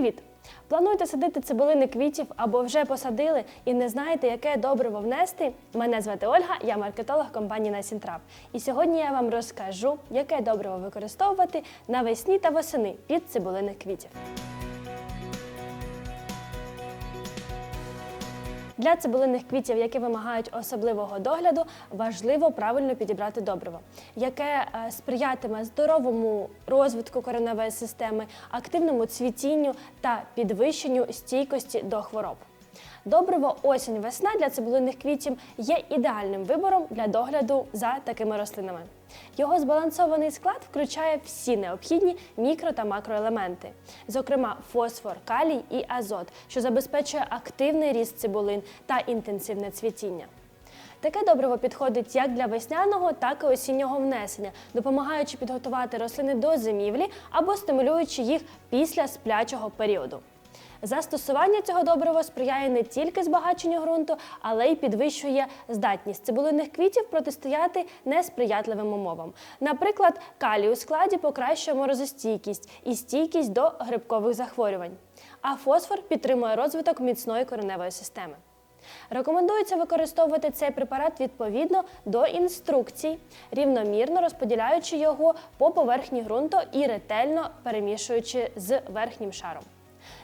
Привіт! Плануєте садити цибулини квітів або вже посадили і не знаєте, яке добриво внести? Мене звати Ольга, я маркетолог компанії Насінтрап. І сьогодні я вам розкажу, яке добриво використовувати навесні та восени під цибулини квітів. Для цибулинних квітів, які вимагають особливого догляду, важливо правильно підібрати добриво, яке е, сприятиме здоровому розвитку кореневої системи, активному цвітінню та підвищенню стійкості до хвороб. Добриво осінь-весна для цибулинних квітів є ідеальним вибором для догляду за такими рослинами. Його збалансований склад включає всі необхідні мікро та макроелементи, зокрема фосфор, калій і азот, що забезпечує активний ріст цибулин та інтенсивне цвітіння. Таке добриво підходить як для весняного, так і осіннього внесення, допомагаючи підготувати рослини до зимівлі або стимулюючи їх після сплячого періоду. Застосування цього добрива сприяє не тільки збагаченню ґрунту, але й підвищує здатність цибулинних квітів протистояти несприятливим умовам. Наприклад, калій у складі покращує морозостійкість і стійкість до грибкових захворювань, а фосфор підтримує розвиток міцної кореневої системи. Рекомендується використовувати цей препарат відповідно до інструкцій, рівномірно розподіляючи його по поверхні ґрунту і ретельно перемішуючи з верхнім шаром.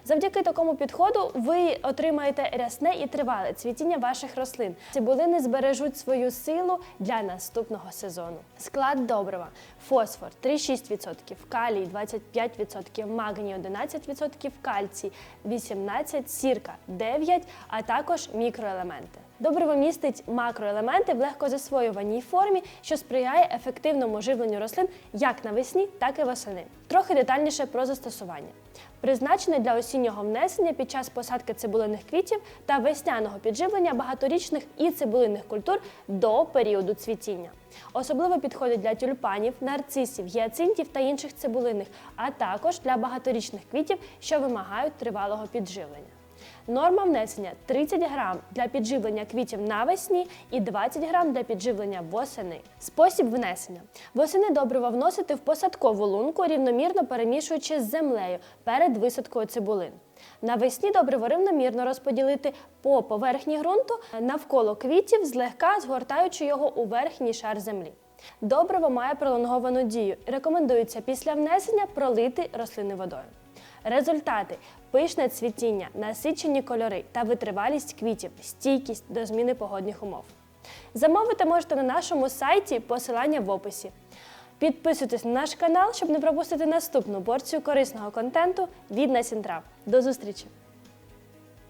Завдяки такому підходу ви отримаєте рясне і тривале цвітіння ваших рослин. Цибулини збережуть свою силу для наступного сезону. Склад добрива: фосфор 3,6%, калій 25%, магній 11%, кальцій 18%, сірка 9%, а також мікроелементи. Добриво містить макроелементи в легкозасвоюваній формі, що сприяє ефективному живленню рослин як навесні, так і восени. Трохи детальніше про застосування. Призначений для осіннього внесення під час посадки цибулиних квітів та весняного підживлення багаторічних і цибулинних культур до періоду цвітіння. Особливо підходить для тюльпанів, нарцисів, гіацинтів та інших цибулинних, а також для багаторічних квітів, що вимагають тривалого підживлення. Норма внесення 30 грам для підживлення квітів навесні і 20 грам для підживлення восени. Спосіб внесення. Восени добриво вносити в посадкову лунку, рівномірно перемішуючи з землею перед висадкою цибулин. Навесні добриво рівномірно розподілити по поверхні ґрунту навколо квітів, злегка згортаючи його у верхній шар землі. Добриво має пролонговану дію. Рекомендується після внесення пролити рослини водою. Результати: пишне цвітіння, насичені кольори та витривалість квітів, стійкість до зміни погодних умов. Замовити можете на нашому сайті посилання в описі. Підписуйтесь на наш канал, щоб не пропустити наступну порцію корисного контенту від Насінтрав. До зустрічі!